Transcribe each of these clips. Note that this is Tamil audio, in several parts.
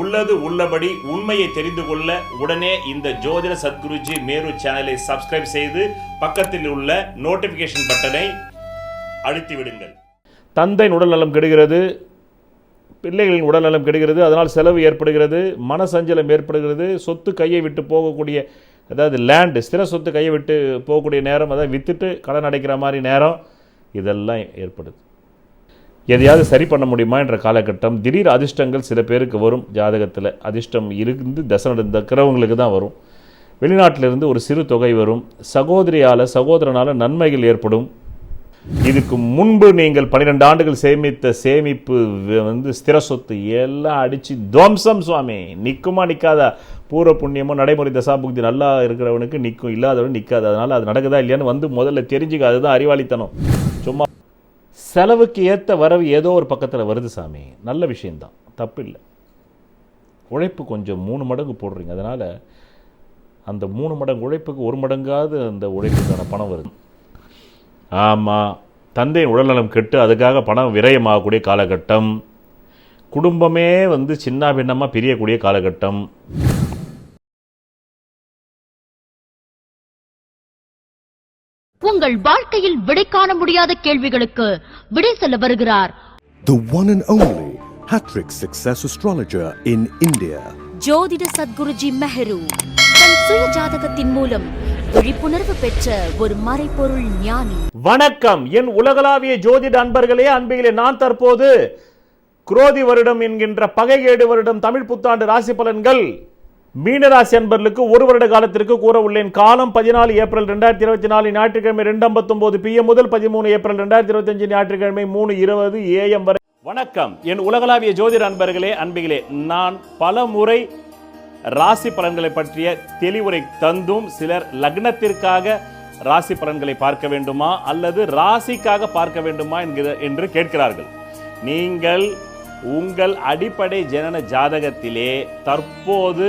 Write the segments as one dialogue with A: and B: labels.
A: உள்ளது உள்ளபடி உண்மையை தெரிந்து கொள்ள உடனே இந்த ஜோதிட சத்குருஜி மேரு சேனலை சப்ஸ்கிரைப் செய்து பக்கத்தில் உள்ள நோட்டிபிகேஷன் பட்டனை அழுத்தி விடுங்கள். தந்தையின் உடல்நலம் கெடுகிறது பிள்ளைகளின் உடல்நலம் கெடுகிறது அதனால் செலவு ஏற்படுகிறது மனசஞ்சலம் ஏற்படுகிறது சொத்து கையை விட்டு போகக்கூடிய அதாவது லேண்டு ஸ்திர சொத்து கையை விட்டு போகக்கூடிய நேரம் அதாவது வித்துட்டு கடன் அடைக்கிற மாதிரி நேரம் இதெல்லாம் ஏற்படுது. எதையாவது சரி பண்ண முடியுமா என்ற காலகட்டம் திடீர் அதிர்ஷ்டங்கள் சில பேருக்கு வரும் ஜாதகத்தில். அதிர்ஷ்டம் இருந்து தசை நடந்திருக்கிறவங்களுக்கு தான் வரும். வெளிநாட்டிலிருந்து ஒரு சிறு தொகை வரும். சகோதரியால் சகோதரனால் நன்மைகள் ஏற்படும். இதுக்கு முன்பு நீங்கள் பன்னிரெண்டு ஆண்டுகள் சேமித்த சேமிப்பு வ- வந்து ஸ்திர சொத்து எல்லாம் அடித்து துவம்சம் சுவாமி! நிற்குமா நிற்காதா பூர்வ புண்ணியமோ நடைமுறை தசாபுக்தி நல்லா இருக்கிறவனுக்கு நிற்கும் இல்லாதவனுக்கு நிற்காது அதனால் அது நடக்குதா இல்லையான்னு வந்து முதல்ல தெரிஞ்சுக்க. அதுதான் அறிவாளித்தனம். செலவுக்கு ஏற்ற வரவு ஏதோ ஒரு பக்கத்தில் வருது சாமி. நல்ல விஷயந்தான் தப்பு இல்லை உழைப்பு கொஞ்சம் மூணு மடங்கு போடுறீங்க. அதனால் அந்த மூணு மடங்கு உழைப்புக்கு ஒரு மடங்காவது அந்த உழைப்புக்கான பணம் வருது. ஆமாம் தந்தையின் உடல்நலம் கெட்டு அதுக்காக பணம் விரயமாகக்கூடிய காலகட்டம். குடும்பமே வந்து சின்ன பின்னமாக பிரியக்கூடிய காலகட்டம்.
B: உங்கள் வாழ்க்கையில் விடை காண முடியாத கேள்விகளுக்கு விடை சொல்ல வருகிறார்.
C: The one and only Hattrick Success Astrologer in India.
D: ஜோதிட சத்குருஜி மெஹரு தன் சுய ஜாதகத்தின் மூலம் விழிப்புணர்வு பெற்ற ஒரு மறைபொருள் ஞானி.
A: வணக்கம். என் உலகளாவிய ஜோதிட அன்பர்களே அன்பிகளே நான் தற்போது குரோதி வருடம் என்கின்ற பகைகேடு வருடம் தமிழ் புத்தாண்டு ராசி பலன்கள் மீனராசி அன்பர்களுக்கு ஒரு வருட காலத்திற்கு கூற உள்ளேன். காலம் பதினாலு ஏப்ரல் ரெண்டாயிரத்தி இருபத்தி நாலு ஞாயிற்றுக்கிழமை ரெண்டு ஐம்பத்தொன்பது பிஎம் முதல் பதிமூணு ஏப்ரல் ரெண்டாயிரத்தி இருபத்தஞ்சு ஞாயிற்றுக்கிழமை மூணு இருபது ஏஎம் வரை. வணக்கம். என் உலகளாவிய ஜோதிட அன்பர்களே அன்பிகளே நான் பல முறை ராசி பலன்களை பற்றிய தெளிவுரை தந்தும் சிலர் லக்னத்திற்காக ராசி பலன்களை பார்க்க வேண்டுமா அல்லது ராசிக்காக பார்க்க வேண்டுமா என்கிற என்று கேட்கிறார்கள். நீங்கள் உங்கள் அடிப்படை ஜனன ஜாதகத்திலே தற்போது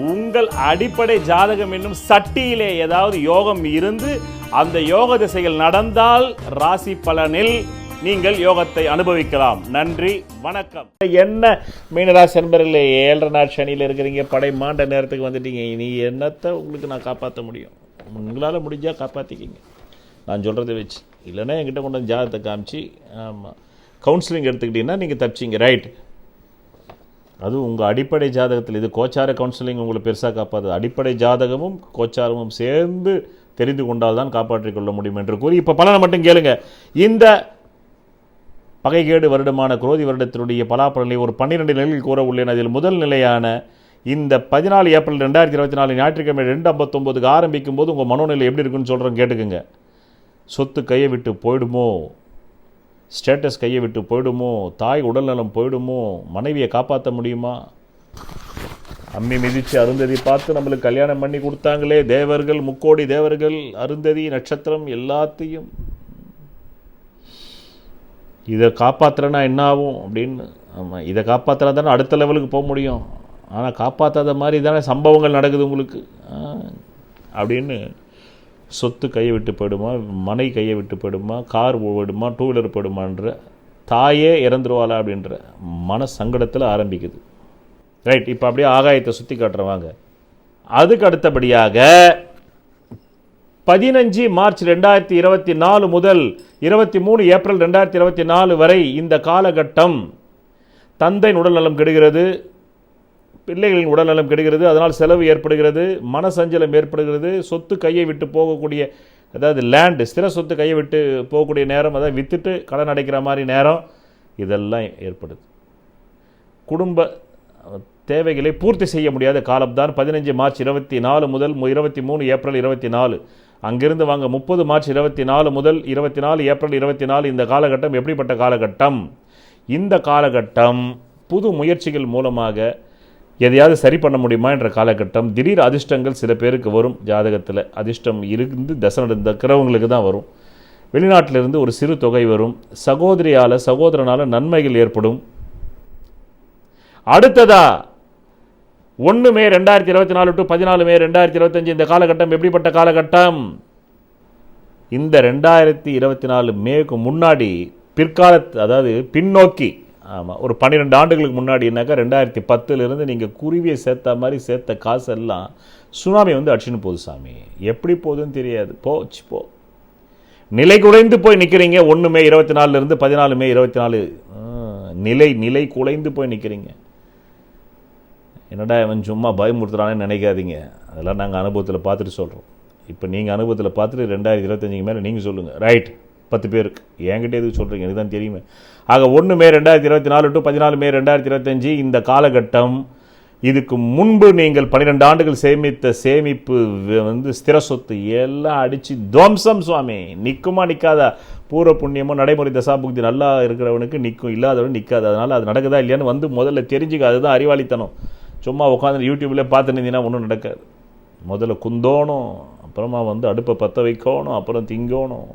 A: உங்கள் அடிப்படை ஜாதகம் என்னும் சட்டியிலே ஏதாவது யோகம் இருந்து அந்த யோக திசைகள் நடந்தால் ராசி பலனில் நீங்கள் யோகத்தை அனுபவிக்கலாம். நன்றி வணக்கம். என்ன? மீனராசி நண்பர்களே ஏழரை நாள் சனியில் இருக்கிறீங்க படை மாண்ட நேரத்துக்கு வந்துட்டீங்க. இனி என்னத்தை உங்களுக்கு நான் காப்பாற்ற முடியும்? உங்களால் முடிஞ்சால் காப்பாற்றிக்கிங்க நான் சொல்கிறத வச்சு. இல்லைன்னா என்கிட்ட கொண்டு வந்து ஜாதகத்தை காமிச்சு ஆமாம் கவுன்சிலிங் எடுத்துக்கிட்டிங்கன்னா நீங்கள் தப்பிச்சிங்க. ரைட் அதுவும் உங்கள் அடிப்படை ஜாதகத்தில் இது கோச்சார கவுன்சிலிங் உங்களை பெருசாக காப்பாது அடிப்படை ஜாதகமும் கோச்சாரமும் சேர்ந்து தெரிந்து கொண்டால் தான் காப்பாற்றிக் கொள்ள முடியும் என்று கூறி இப்போ பலனை மட்டும் கேளுங்க. இந்த பகைகேடு வருடமான குரோதி வருடத்தினுடைய பலாப்பலனை ஒரு பன்னிரெண்டு நிலையில் கூற உள்ளேன். அதில் முதல் நிலையான இந்த பதினாலு ஏப்ரல் ரெண்டாயிரத்தி இருபத்தி நாலு ஞாயிற்றுக்கிழமை ரெண்டு ஐம்பத்தொம்போதுக்கு ஆரம்பிக்கும் போது உங்கள் மனோநிலை எப்படி இருக்குன்னு சொல்கிறேன் கேட்டுக்குங்க. சொத்து கையை விட்டு போயிடுமோ? ஸ்டேட்டஸ் கையை விட்டு போயிடுமோ? தாய் உடல்நலம் போயிடுமோ? மனைவியை காப்பாற்ற முடியுமா? அம்மி மிதித்து அருந்ததி பார்த்து நம்மளுக்கு கல்யாணம் பண்ணி கொடுத்தாங்களே. தேவர்கள் முக்கோடி தேவர்கள் அருந்ததி நட்சத்திரம் எல்லாத்தையும். இதை காப்பாற்றுறனா என்ன ஆகும் அப்படின்னு ஆமாம் இதை காப்பாற்றுறா தானே அடுத்த லெவலுக்கு போக முடியும். ஆனால் காப்பாற்றாத மாதிரி தானே சம்பவங்கள் நடக்குது உங்களுக்கு. அப்படின்னு சொத்து கையை விட்டு போயிடுமா மனை கையை விட்டு போயிடுமா கார் போயிடுமா டூ வீலர் போயிடுமான்ற தாயே இறந்துருவாளா அப்படின்ற மன சங்கடத்தில் ஆரம்பிக்குது. ரைட் இப்போ அப்படியே ஆகாயத்தை சுற்றி காட்டுறவாங்க அதுக்கு அடுத்தபடியாக பதினஞ்சு மார்ச் ரெண்டாயிரத்தி இருபத்தி நாலு முதல் இருபத்தி மூணு ஏப்ரல் ரெண்டாயிரத்தி இருபத்தி நாலு வரை இந்த காலகட்டம் தந்தையின் உடல்நலம் கெடுகிறது. பிள்ளைகளின் உடல்நலம் கெடுகிறது அதனால் செலவு ஏற்படுகிறது மனசஞ்சலம் ஏற்படுகிறது சொத்து கையை விட்டு போகக்கூடிய அதாவது லேண்டு ஸ்திர சொத்து கையை விட்டு போகக்கூடிய நேரம் அதாவது விற்றுட்டு கடன் அடைக்கிற மாதிரி நேரம் இதெல்லாம் ஏற்படுது. குடும்ப தேவைகளை பூர்த்தி செய்ய முடியாத காலம்தான் பதினஞ்சு மார்ச் இருபத்தி நாலு முதல் இருபத்தி மூணு ஏப்ரல் இருபத்தி நாலு. அங்கிருந்து வாங்க முப்பது மார்ச் இருபத்தி நாலு முதல் இருபத்தி நாலு ஏப்ரல் இருபத்தி நாலு இந்த காலகட்டம் எப்படிப்பட்ட காலகட்டம்? இந்த காலகட்டம் புது முயற்சிகள் மூலமாக எதையாவது சரி பண்ண முடியுமா என்ற காலகட்டம் திடீர் அதிர்ஷ்டங்கள் சில பேருக்கு வரும். ஜாதகத்தில் அதிர்ஷ்டம் இருந்து தசை நடக்கிறவங்களுக்கு தான் வரும். வெளிநாட்டிலிருந்து ஒரு சிறு தொகை வரும். சகோதரியால் சகோதரனால் நன்மைகள் ஏற்படும். அடுத்ததா ஒன்று மே ரெண்டாயிரத்தி இருபத்தி நாலு டு பதினாலு மே ரெண்டாயிரத்தி இருபத்தஞ்சு இந்த காலகட்டம் எப்படிப்பட்ட காலகட்டம்? இந்த ரெண்டாயிரத்தி இருபத்தி நாலு மேக்கு முன்னாடி பிற்காலத்து அதாவது பின்னோக்கி ஆமாம் ஒரு பன்னிரெண்டு ஆண்டுகளுக்கு முன்னாடினாக்கா ரெண்டாயிரத்தி பத்துலேருந்து நீங்கள் குருவியை சேர்த்த மாதிரி சேர்த்த காசெல்லாம் சுனாமி வந்து அடிச்சுன்னு போகுது சாமி. எப்படி போகுதுன்னு தெரியாது. போச்சு போ. நிலை குலைந்து போய் நிற்கிறீங்க ஒன்று மே இருபத்தி நாலுலேருந்து பதினாலு மே இருபத்தி நாலு. நிலை நிலை குலைந்து போய் நிற்கிறீங்க என்னடா இவன் சும்மா பயமுறுத்துறானேன்னு நினைக்காதீங்க. அதெல்லாம் நாங்கள் அனுபவத்தில் பார்த்துட்டு சொல்கிறோம் இப்போ நீங்கள் அனுபவத்தில் பார்த்துட்டு ரெண்டாயிரத்தி இருபத்தஞ்சிக்கு மேலே நீங்கள் சொல்லுங்கள் ரைட் பத்து பேருக்கு. என்கிட்ட எதுக்கு சொல்கிறீங்க எனக்கு தான் தெரியுமே. ஆக ஒன்று மே ரெண்டாயிரத்தி இருபத்தி நாலு டு பதினாலு மே ரெண்டாயிரத்தி இருபத்தஞ்சி இந்த காலகட்டம் இதுக்கு முன்பு நீங்கள் பன்னிரெண்டு ஆண்டுகள் சேமித்த சேமிப்பு வ- வந்து ஸ்திர சொத்து எல்லாம் அடித்து துவம்சம் சுவாமி. நிற்குமா நிற்காதா பூர்வ புண்ணியமோ நடைமுறை தசாபுக்தி நல்லா இருக்கிறவனுக்கு நிற்கும் இல்லாதவனுக்கு நிற்காது அதனால் அது நடக்குதா இல்லையான்னு வந்து முதல்ல தெரிஞ்சுக்க. அதுதான் அறிவாளித்தனம். சும்மா உட்காந்து யூடியூப்லேயே பார்த்துருந்தீங்கன்னா ஒன்றும் நடக்காது. முதல்ல குந்தோணும் அப்புறமா வந்து அடுப்பை பற்ற வைக்கணும் அப்புறம் திங்கணும்.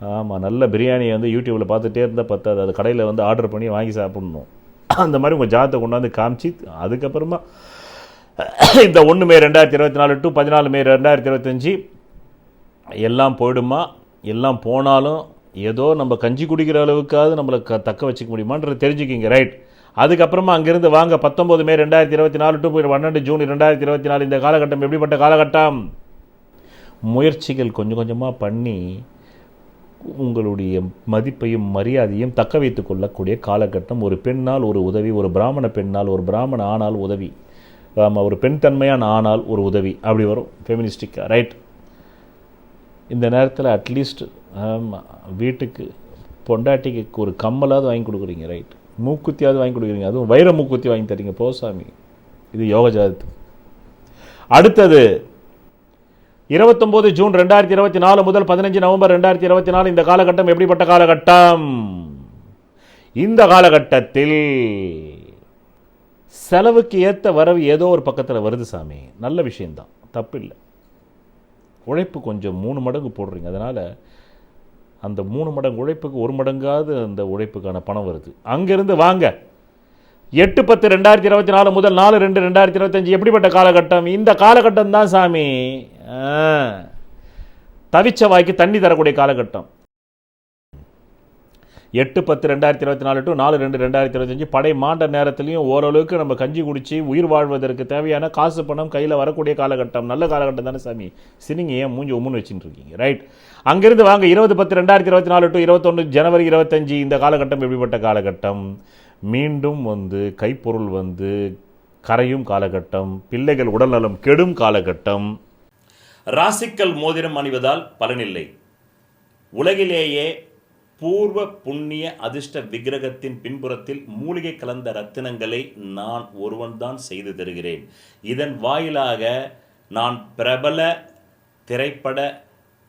A: ஆமாம் நல்ல பிரியாணியை வந்து யூடியூப்பில் பார்த்துட்டே இருந்தால் பத்தாது. அது கடையில் வந்து ஆர்டர் பண்ணி வாங்கி சாப்பிட்ணும். அந்த மாதிரி உங்கள் ஜாத்தை கொண்டாந்து காமிச்சு அதுக்கப்புறமா இந்த ஒன்று மே ரெண்டாயிரத்தி இருபத்தி நாலு டு பதினாலு மே ரெண்டாயிரத்தி இருபத்தஞ்சி எல்லாம் போயிடுமா? எல்லாம் போனாலும் ஏதோ நம்ம கஞ்சி குடிக்கிற அளவுக்காவது நம்மளை க தக்க வச்சுக்க முடியுமான்றது தெரிஞ்சுக்கிங்க ரைட் அதுக்கப்புறமா அங்கேருந்து வாங்க பத்தொம்போது மே ரெண்டாயிரத்தி இருபத்தி நாலு டு பன்னெண்டு ஜூன் ரெண்டாயிரத்தி இருபத்தி நாலு இந்த காலகட்டம் எப்படிப்பட்ட காலகட்டம்? முயற்சிகள் கொஞ்சம் கொஞ்சமாக பண்ணி உங்களுடைய மதிப்பையும் மரியாதையும் தக்க வைத்து கொள்ளக்கூடிய காலகட்டம். ஒரு பெண்ணால் ஒரு உதவி ஒரு பிராமண பெண்ணால் ஒரு பிராமண ஆனால் உதவி ஆமாம் ஒரு பெண் தன்மையான ஆனால் ஒரு உதவி அப்படி வரும். ஃபெமினிஸ்டிக்காக ரைட் இந்த நேரத்தில் அட்லீஸ்ட் வீட்டுக்கு பொண்டாட்டிக்கு ஒரு கம்மலாவது வாங்கி கொடுக்குறீங்க ரைட் மூக்குத்தியாவது வாங்கி கொடுக்குறீங்க அதுவும் வைர மூக்குத்தி வாங்கி தரீங்க போசாமி இது யோக ஜாதத்துக்கு அடுத்தது இருபத்தொம்போது ஜூன் ரெண்டாயிரத்தி இருபத்தி நாலு முதல் பதினஞ்சு நவம்பர் ரெண்டாயிரத்தி இருபத்தி நாலு இந்த காலகட்டம் எப்படிப்பட்ட காலகட்டம்? இந்த காலகட்டத்தில் செலவுக்கு ஏற்ற வரவு ஏதோ ஒரு பக்கத்தில் வருது சாமி. நல்ல விஷயம்தான். தப்பு இல்லை உழைப்பு கொஞ்சம் மூணு மடங்கு போடுறீங்க. அதனால் அந்த மூணு மடங்கு உழைப்புக்கு ஒரு மடங்காவது அந்த உழைப்புக்கான பணம் வருது. அங்கேருந்து வாங்க. எட்டு பத்து ரெண்டாயிரத்தி இருபத்தி நாலு முதல் நாலு ரெண்டு ரெண்டாயிரத்தி இருபத்தஞ்சு எப்படிப்பட்ட காலகட்டம்? இந்த காலகட்டம் தான் சாமி. தவிச்ச வாய்க்கு தண்ணி தரக்கூடிய காலகட்டம். எட்டு பத்து ரெண்டாயிரத்தி இருபத்தி நாலு டு நாலு ரெண்டு ரெண்டாயிரத்தி இருபத்தஞ்சி படை மாண்ட நேரத்துலையும் ஓரளவுக்கு நம்ம கஞ்சி குடிச்சு உயிர் வாழ்வதற்கு தேவையான காசு பணம் கையில் வரக்கூடிய காலகட்டம். நல்ல காலகட்டம் தானே சாமி. சினிங்க ஏன் மூஞ்சி உம்முன்னு வச்சுட்டு இருக்கீங்க. ரைட் அங்கிருந்து வாங்க இருபது பத்து ரெண்டாயிரத்தி இருபத்தி நாலு டு இருபத்தொன்று ஜனவரி இருபத்தஞ்சு இந்த காலகட்டம் எப்படிப்பட்ட காலகட்டம்? மீண்டும் வந்து கைப்பொருள் வந்து கரையும் காலகட்டம் பிள்ளைகள் உடல்நலம் கெடும் காலகட்டம். ராசிக்கல் மோதிரம் அணிவதால் பலனில்லை. உலகிலேயே பூர்வ புண்ணிய அதிர்ஷ்ட விக்கிரகத்தின் பின்புறத்தில் மூலிகை கலந்த ரத்தினங்களை நான் ஒருவன்தான் செய்து தருகிறேன். இதன் வாயிலாக நான் பிரபல திரைப்பட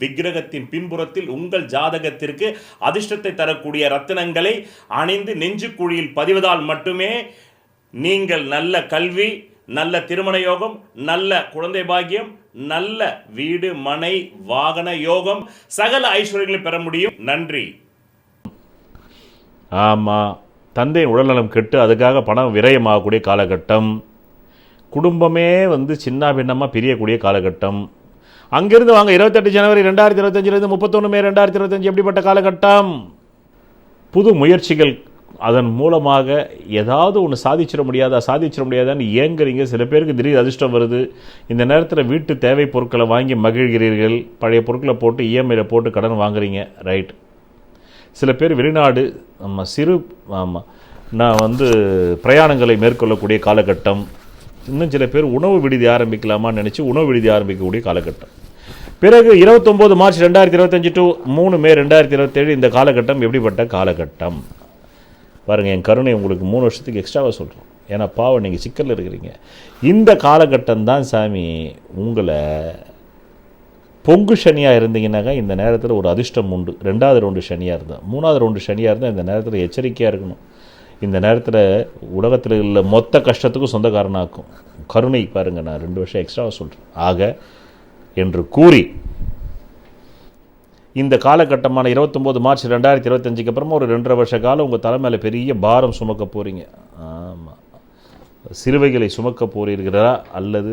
A: விக்கிரகத்தின் பின்புறத்தில் உங்கள் ஜாதகத்திற்கு அதிர்ஷ்டத்தை தரக்கூடிய ரத்தினங்களை அணிந்து நெஞ்சுக்குழியில் பதிவதால் மட்டுமே நீங்கள் நல்ல கல்வி நல்ல திருமண யோகம் நல்ல குழந்தை பாக்கியம் நல்ல வீடு மனை வாகன யோகம் சகல ஐஸ்வர்யங்களை பெற முடியும். நன்றி. ஆமாம் தந்தையின் உடல்நலம் கெட்டு அதுக்காக பணம் விரயமாகக்கூடிய காலகட்டம். குடும்பமே வந்து சின்ன பின்னமாக பிரியக்கூடிய காலகட்டம். அங்கிருந்து வாங்க. இருபத்தெட்டு ஜனவரி ரெண்டாயிரத்தி இருபத்தஞ்சிலிருந்து முப்பத்தொன்று மே ரெண்டாயிரத்தி இருபத்தஞ்சு எப்படிப்பட்ட காலகட்டம்? புது முயற்சிகள் அதன் மூலமாக ஏதாவது ஒன்று சாதிச்சிட முடியாதா? சாதிச்சிட முடியாதான்னு ஏங்குறீங்க. சில பேருக்கு திடீர் அதிர்ஷ்டம் வருது. இந்த நேரத்தில் வீட்டு தேவை பொருட்களை வாங்கி மகிழ்கிறீர்கள். பழைய பொருட்களை போட்டு இஎம்ஐயில் போட்டு கடன் வாங்குறீங்க. ரைட். சில பேர் வெளிநாடு ஆமாம் சிறு ஆமாம் நான் வந்து பிரயாணங்களை மேற்கொள்ளக்கூடிய காலகட்டம். இன்னும் சில பேர் உணவு விடுதி ஆரம்பிக்கலாமான்னு நினச்சி உணவு விடுதி ஆரம்பிக்கக்கூடிய காலகட்டம். பிறகு இருபத்தொம்போது மார்ச் ரெண்டாயிரத்தி இருபத்தஞ்சி டு மூணு மே ரெண்டாயிரத்தி இருபத்தேழு இந்த காலகட்டம் எப்படிப்பட்ட காலகட்டம்? பாருங்கள் என் கருணை உங்களுக்கு மூணு வருஷத்துக்கு எக்ஸ்ட்ராவாக சொல்கிறோம் ஏன்னா பாவம் நீங்கள் சிக்கலில் இருக்கிறீங்க. இந்த காலகட்டம் தான் சாமி உங்களை பொங்கு சனியாக இருந்தீங்கன்னாக்கா இந்த நேரத்தில் ஒரு அதிர்ஷ்டம் உண்டு. ரெண்டாவது ரவுண்டு சனியாக இருந்தால் மூணாவது ரவுண்டு சனியாக இருந்தால் இந்த நேரத்தில் எச்சரிக்கையாக இருக்கணும். இந்த நேரத்தில் உலகத்தில் உள்ள மொத்த கஷ்டத்துக்கும் சொந்தக்காரனாக்கும். கருணை பாருங்கள் நான் ரெண்டு வருஷம் எக்ஸ்ட்ராவாக சொல்கிறேன் ஆக என்று கூறி இந்த காலகட்டமான இருபத்தொம்போது மார்ச் ரெண்டாயிரத்தி இருபத்தஞ்சுக்கு அப்புறமா ஒரு ரெண்டரை வருஷ காலம் உங்கள் தலை மேலே பெரிய பாரம் சுமக்க போகிறீங்க ஆமாம் சிலுவைகளை சுமக்க போகிறீர்களா அல்லது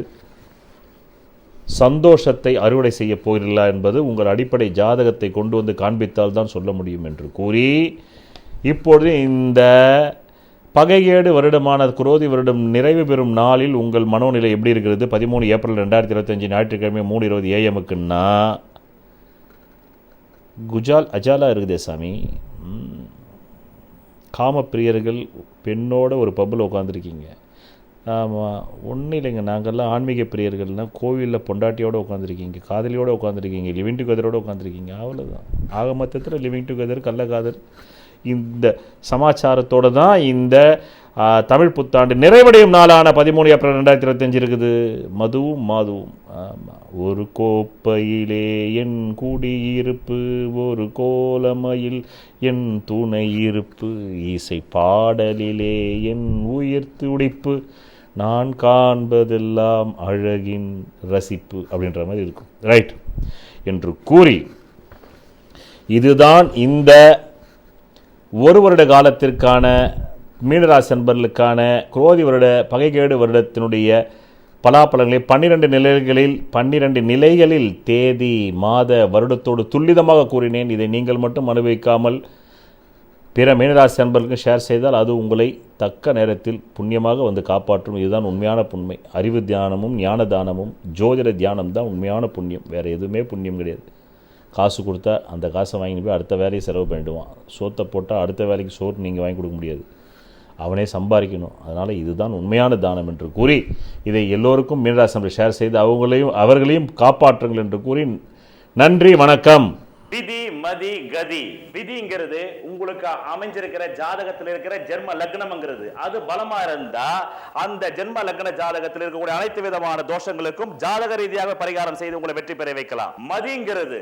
A: சந்தோஷத்தை அறுவடை செய்ய போகிறீர்களா என்பது உங்கள் அடிப்படை ஜாதகத்தை கொண்டு வந்து காண்பித்தால் தான் சொல்ல முடியும் என்று கூறி இப்பொழுது இந்த பகைகேடு வருடமான குரோதி வருடம் நிறைவு பெறும் நாளில் உங்கள் மனோநிலை எப்படி இருக்கிறது? பதிமூணு ஏப்ரல் ரெண்டாயிரத்தி இருபத்தஞ்சி ஞாயிற்றுக்கிழமை மூணு இருபது ஏஎம்க்குன்னா குஜால் அஜாலா இருக்குதே சாமி. காம காமப்பிரியர்கள் பெண்ணோட ஒரு பப்பில் உட்காந்துருக்கீங்க ஆமாம் ஒன்றும் இல்லைங்க. நாங்கள்லாம் ஆன்மீக பிரியர்கள்னால் கோவிலில் பொண்டாட்டியோடு உட்காந்துருக்கீங்க காதலியோடு உட்காந்துருக்கீங்க லிவிங் டுகெதரோடு உட்காந்துருக்கீங்க அவ்வளோதான் ஆக மொத்தத்தில் லிவிங் டுகெதர் கள்ளக்காதல். இந்த சமாச்சாரத்தோடு தான் இந்த தமிழ் புத்தாண்டு நிறைவடையும் நாளான பதிமூணு ஏப்ரல் ரெண்டாயிரத்தி இருபத்தஞ்சு இருக்குது. மதுவும் மாதுவும். ஒரு கோப்பையிலே என் குடியிருப்பு ஒரு கோலமையில் என் துணை இருப்பு இசை பாடலிலே என் உயிர் துடிப்பு நான் காண்பதெல்லாம் அழகின் ரசிப்பு அப்படின்ற மாதிரி இருக்கும். ரைட். என்று கூறி இதுதான் இந்த ஒரு வருட காலத்திற்கான மீனராசி அன்பர்களுக்கான குரோதி வருட பகைகேடு வருடத்தினுடைய பலாபலங்களை பன்னிரண்டு நிலைகளில் பன்னிரண்டு நிலைகளில் தேதி மாத வருடத்தோடு துல்லிதமாக கூறினேன். இதை நீங்கள் மட்டும் அனுபவிக்காமல் பிற மீனராசி அன்பர்களுக்கும் ஷேர் செய்தால் அது உங்களை தக்க நேரத்தில் புண்ணியமாக வந்து காப்பாற்றும். இதுதான் உண்மையான புண்மை. அறிவு தியானமும் ஞான தானமும் ஜோதிட தியானம் தான் உண்மையான புண்ணியம். வேறு எதுவுமே புண்ணியம் கிடையாது. காசு கொடுத்தா அந்த காசை வாங்கிட்டு போய் அடுத்த வேலையை செலவு பண்ணிடுவான். சோத்தை போட்டால் அடுத்த வேலைக்கு சோறு நீங்கள் வாங்கி கொடுக்க முடியாது. அவனே சம்பாதிக்கணும். அதனால் இதுதான் உண்மையான தானம் என்று கூறி இதை எல்லோருக்கும் மீனராசி ஷேர் செய்து அவங்களையும் அவர்களையும் காப்பாற்றுங்கள் என்று கூறி நன்றி வணக்கம்.
E: விதி மதி கதி. விதிங்கிறது உங்களுக்கு அமைஞ்சிருக்கிற ஜாதகத்தில் இருக்கிற ஜென்ம லக்னம்ங்கிறது. அது பலமா இருந்தா அந்த ஜென்ம லக்ன ஜாதகத்தில் இருக்கக்கூடிய அனைத்து விதமான தோஷங்களுக்கும் ஜாதக ரீதியாக பரிகாரம் செய்து உங்களை வெற்றி பெற வைக்கலாம். மதிங்கிறது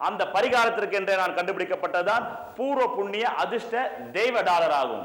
E: அந்த பரிகாரத்திற்கு என்றே நான் கண்டுபிடிக்கப்பட்டதுதான் பூர்வ புண்ணிய அதிர்ஷ்ட தெய்வ டாலர் ஆகும்